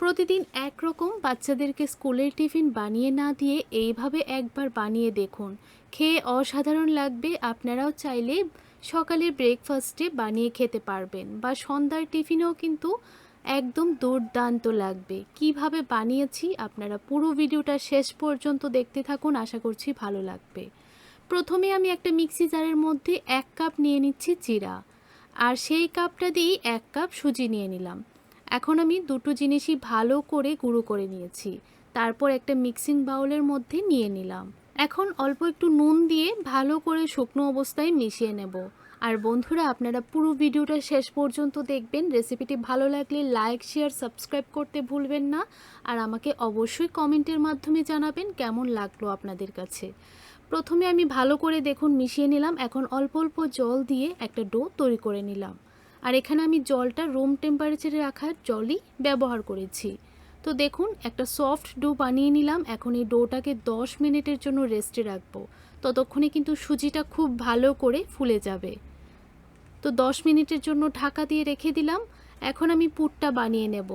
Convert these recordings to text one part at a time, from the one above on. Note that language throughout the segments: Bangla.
প্রতিদিন একরকম বাচ্চাদেরকে স্কুলের টিফিন বানিয়ে না দিয়ে এইভাবে একবার বানিয়ে দেখুন। খেয়ে অসাধারণ লাগবে, আপনারাও চাইলে সকালের ব্রেকফাস্টে বানিয়ে খেতে পারবেন বা সন্ধ্যার টিফিনেও কিন্তু একদম দুর্দান্ত লাগবে। কীভাবে বানিয়েছি আপনারা পুরো ভিডিওটা শেষ পর্যন্ত দেখতে থাকুন, আশা করছি ভালো লাগবে। প্রথমে আমি একটা মিক্সি জারের মধ্যে এক কাপ নিয়ে নিচ্ছি জিরা আর সেই কাপটা দিয়েই এক কাপ সুজি নিয়ে নিলাম। এখন আমি দুটো জিনিসই ভালো করে গুঁড়ো করে নিয়েছি। তারপর একটা মিক্সিং বাউলের মধ্যে নিয়ে নিলাম। এখন অল্প একটু নুন দিয়ে ভালো করে শুকনো অবস্থায় মিশিয়ে নেব। আর বন্ধুরা, আপনারা পুরো ভিডিওটা শেষ পর্যন্ত দেখবেন। রেসিপিটি ভালো লাগলে লাইক, শেয়ার, সাবস্ক্রাইব করতে ভুলবেন না। আর আমাকে অবশ্যই কমেন্টের মাধ্যমে জানাবেন কেমন লাগল আপনাদের কাছে। প্রথমে আমি ভালো করে দেখুন, মিশিয়ে নিলাম। এখন অল্প অল্প জল দিয়ে একটা ডো তৈরি করে নিলাম। আর এখানে আমি জলটা রুম টেম্পারেচারে রাখার জলই ব্যবহার করেছি। তো দেখুন, একটা সফট ডো বানিয়ে নিলাম, এখন এই ডোটাকে 10 মিনিটের জন্য রেস্টে রাখব। ততক্ষণে কিন্তু সুজিটা খুব ভালো করে ফুলে যাবে। তো 10 মিনিটের জন্য ঢাকা দিয়ে রেখে দিলাম, এখন আমি পুরটা বানিয়ে নেব।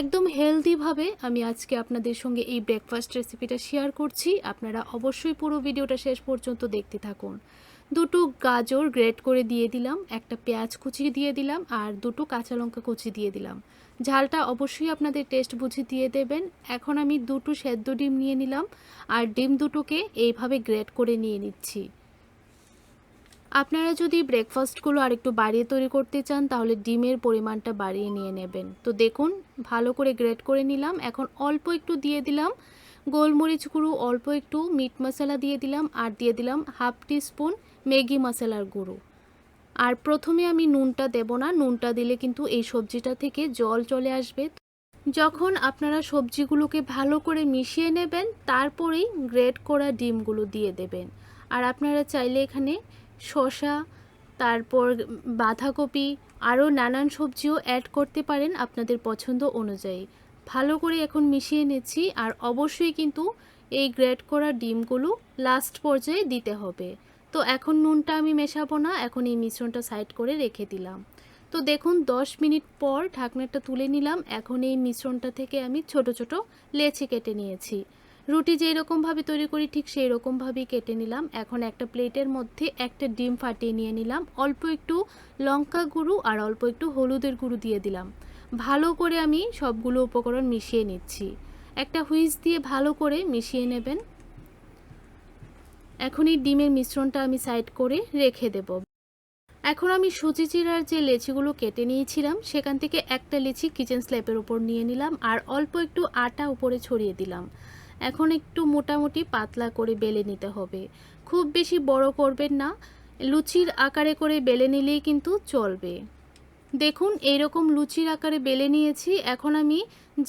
একদম হেলদিভাবে আমি আজকে আপনাদের সঙ্গে এই ব্রেকফাস্ট রেসিপিটা শেয়ার করছি। আপনারা অবশ্যই পুরো ভিডিওটা শেষ পর্যন্ত দেখতে থাকুন। দুটো গাজর গ্রেট করে দিয়ে দিলাম, একটা পেঁয়াজ কুচি দিয়ে দিলাম আর দুটো কাঁচা লঙ্কা কুচি দিয়ে দিলাম। ঝালটা অবশ্যই আপনাদের টেস্ট বুঝে দিয়ে দেবেন। এখন আমি দুটো সেদ্ধ ডিম নিয়ে নিলাম আর ডিম দুটোকে এইভাবে গ্রেট করে নিয়ে নিচ্ছি। আপনারা যদি ব্রেকফাস্টগুলো আরেকটু বাড়িয়ে তৈরি করতে চান, তাহলে ডিমের পরিমাণটা বাড়িয়ে নিয়ে নেবেন। তো দেখুন, ভালো করে গ্রেট করে নিলাম। এখন অল্প একটু দিয়ে দিলাম গোলমরিচ গুঁড়ো, অল্প একটু মিট মশলা দিয়ে দিলাম আর দিয়ে দিলাম হাফ টি স্পুন ম্যাগি মশলার গুঁড়ো। আর প্রথমে আমি নুনটা দেব না, নুনটা দিলে কিন্তু এই সবজিটা থেকে জল চলে আসবে। যখন আপনারা সবজিগুলোকে ভালো করে মিশিয়ে নেবেন, তারপরেই গ্রেট করা ডিমগুলো দিয়ে দেবেন। আর আপনারা চাইলে এখানে শসা, তারপর বাঁধাকপি, আরও নানান সবজিও অ্যাড করতে পারেন আপনাদের পছন্দ অনুযায়ী। ভালো করে এখন মিশিয়ে নিচ্ছি, আর অবশ্যই কিন্তু এই গ্রেট করা ডিমগুলো লাস্ট পর্যায়ে দিতে হবে। তো এখন নুনটা আমি মেশাবো না, এখন এই মিশ্রণটা সাইড করে রেখে দিলাম। তো দেখুন 10 মিনিট পর ঢাকনাটা তুলে নিলাম, এখন এই মিশ্রণটা থেকে আমি ছোট ছোট লেচি কেটে নিয়েছি। রুটি যেই রকমভাবে তৈরি করি ঠিক সেই রকমভাবেই কেটে নিলাম। এখন একটা প্লেটের মধ্যে একটা ডিম ফাটিয়ে নিয়ে নিলাম। অল্প একটু লঙ্কা গুঁড়ো আর অল্প একটু হলুদের গুঁড়ো দিয়ে দিলাম। ভালো করে আমি সবগুলো উপকরণ মিশিয়ে নিচ্ছি। একটা হুইস দিয়ে ভালো করে মিশিয়ে নেবেন। এখন এই ডিমের মিশ্রণটা আমি সাইড করে রেখে দেব। এখন আমি সুজি চিরার যে লেচিগুলো কেটে নিয়েছিলাম, সেখান থেকে একটা লেচি কিচেন স্ল্যাপের উপর নিয়ে নিলাম আর অল্প একটু আটা উপরে ছড়িয়ে দিলাম। এখন একটু মোটামুটি পাতলা করে বেলে নিতে হবে। খুব বেশি বড় করবেন না, লুচির আকারে করে বেলে নিলেই কিন্তু চলবে। দেখুন এইরকম লুচির আকারে বেলে নিয়েছি। এখন আমি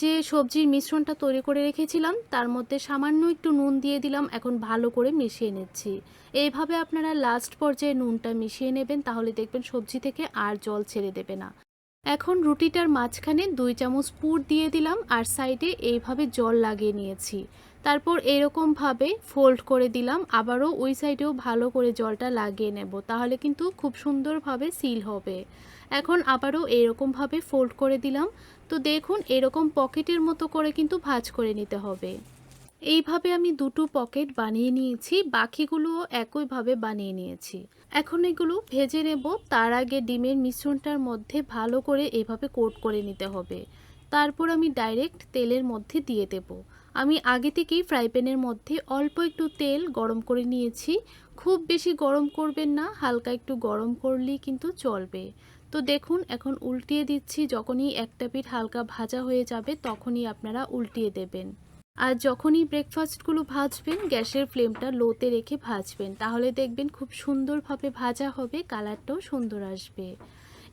যে সবজির মিশ্রণটা তৈরি করে রেখেছিলাম, তার মধ্যে সামান্য একটু নুন দিয়ে দিলাম। এখন ভালো করে মিশিয়ে নিচ্ছি। এইভাবে আপনারা লাস্ট পর্যায়ে নুনটা মিশিয়ে নেবেন, তাহলে দেখবেন সবজি থেকে আর জল ছেড়ে দেবে না। এখন রুটিটার মাঝখানে দুই চামচ পুর দিয়ে দিলাম আর সাইডে এইভাবে জল লাগিয়ে নিয়েছি। তারপর এরকমভাবে ফোল্ড করে দিলাম, আবারও ওই সাইডেও ভালো করে জলটা লাগিয়ে নেব, তাহলে কিন্তু খুব সুন্দরভাবে সিল হবে। এখন আবারও এরকমভাবে ফোল্ড করে দিলাম। তো দেখুন, এরকম পকেটের মতো করে কিন্তু ভাঁজ করে নিতে হবে। এইভাবে আমি দুটো পকেট বানিয়ে নিয়েছি বাকিগুলোও একইভাবে বানিয়ে নিয়েছি। এখন এগুলো ভেজে নেব, তার আগে ডিমের মিশ্রণটার মধ্যে ভালো করে এভাবে কোট করে নিতে হবে। তারপর আমি ডাইরেক্ট তেলের মধ্যে দিয়ে দেব। আমি আগে থেকেই ফ্রাই প্যানের মধ্যে অল্প একটু তেল গরম করে নিয়েছি। খুব বেশি গরম করবেন না, হালকা একটু গরম করলেই কিন্তু চলবে। তো দেখুন, এখন উল্টিয়ে দিচ্ছি, যখনই একটা পিঠ হালকা ভাজা হয়ে যাবে তখনই আপনারা উল্টিয়ে দেবেন। আর যখনই ব্রেকফাস্টগুলো ভাজবেন, গ্যাসের ফ্লেমটা লোতে রেখে ভাজবেন, তাহলে দেখবেন খুব সুন্দরভাবে ভাজা হবে কালারটাও সুন্দর আসবে।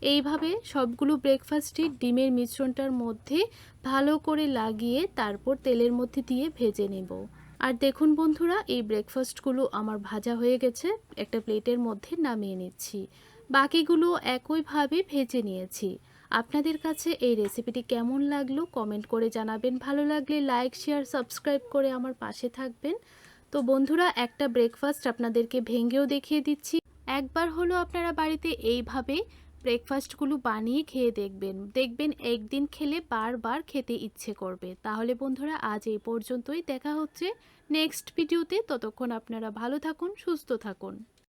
এইভাবে সবগুলো ব্রেকফাস্টই ডিমের মিশ্রণটার মধ্যে ভালো করে লাগিয়ে তারপর তেলের মধ্যে দিয়ে ভেজে নেব। আর দেখুন বন্ধুরা, এই ব্রেকফাস্টগুলো আমার ভাজা হয়ে গেছে, একটা প্লেটের মধ্যে নামিয়ে নিচ্ছি। বাকিগুলো একইভাবে ভেজে নিয়েছি। আপনাদের কাছে এই রেসিপিটি কেমন লাগল কমেন্ট করে জানাবেন। ভালো লাগলে লাইক শেয়ার সাবস্ক্রাইব করে আমার পাশে থাকবেন। তো বন্ধুরা, একটা ব্রেকফাস্ট আপনাদেরকে ভেঙেও দেখিয়ে দিচ্ছি। একবার হলো আপনারা বাড়িতে এইভাবে ব্রেকফাস্টগুলো বানিয়ে খেয়ে দেখবেন। দেখবেন একদিন খেলে বারবার খেতে ইচ্ছে করবে। তাহলে বন্ধুরা, আজ এই পর্যন্তই। দেখা হচ্ছে নেক্সট ভিডিওতে ততক্ষণ আপনারা ভালো থাকুন, সুস্থ থাকুন।